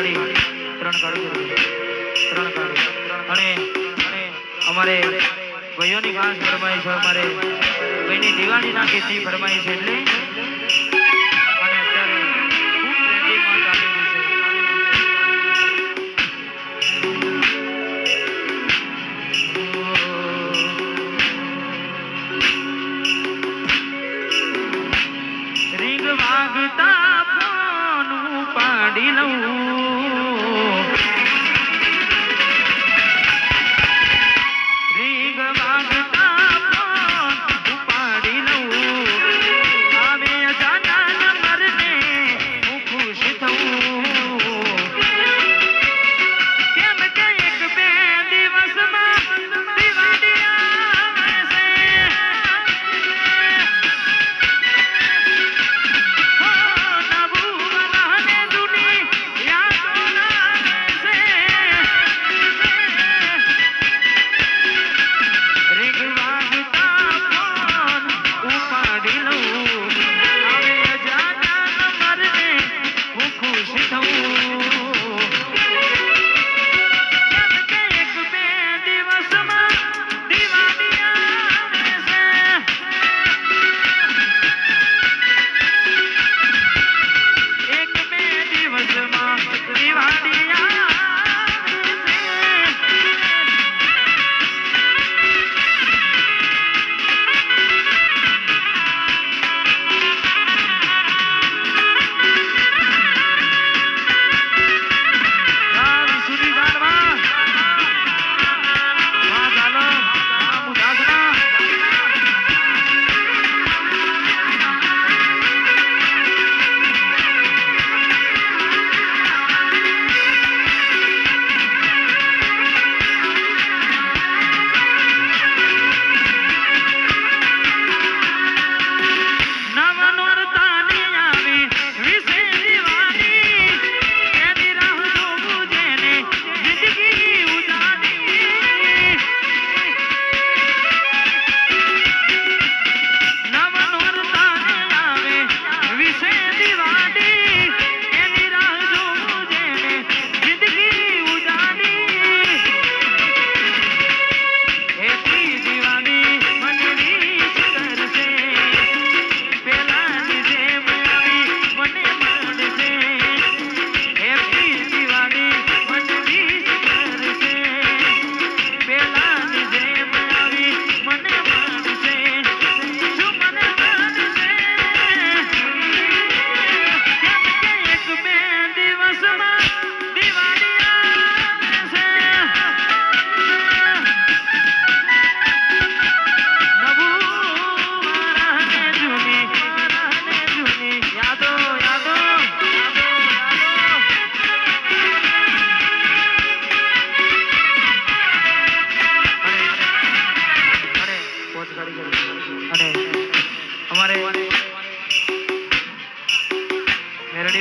गाड़ी त्रन गाड़ी त्रन गाड़ी अने अने हमारे भैया ने खास फरमाई है हमारे बहन दीवानी ना की थी फरमाई है એટલે Thank you.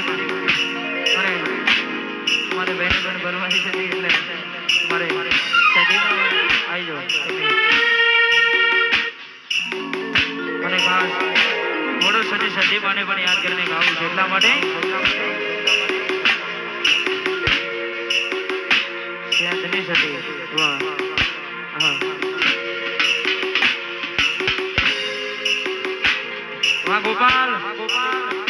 પણ છે એટલે મારે આવી જાઓ મને ખાસ ઘોડો સજી સજી પણ યાદ કરીને ગાવું છે માટે વાહ વાહ ગોપાલ ગોપાલ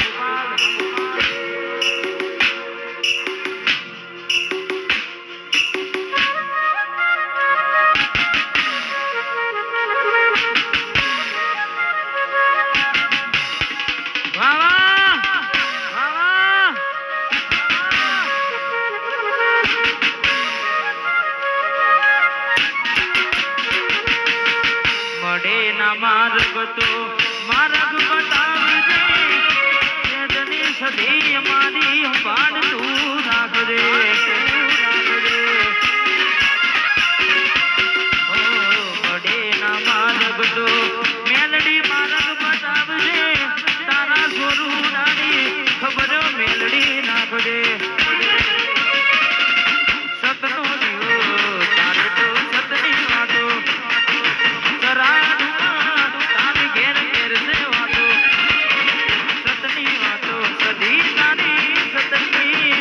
તેના માર્ગ તો માર્ગ બતાવજે સદી મારી પાડ તું રાખજે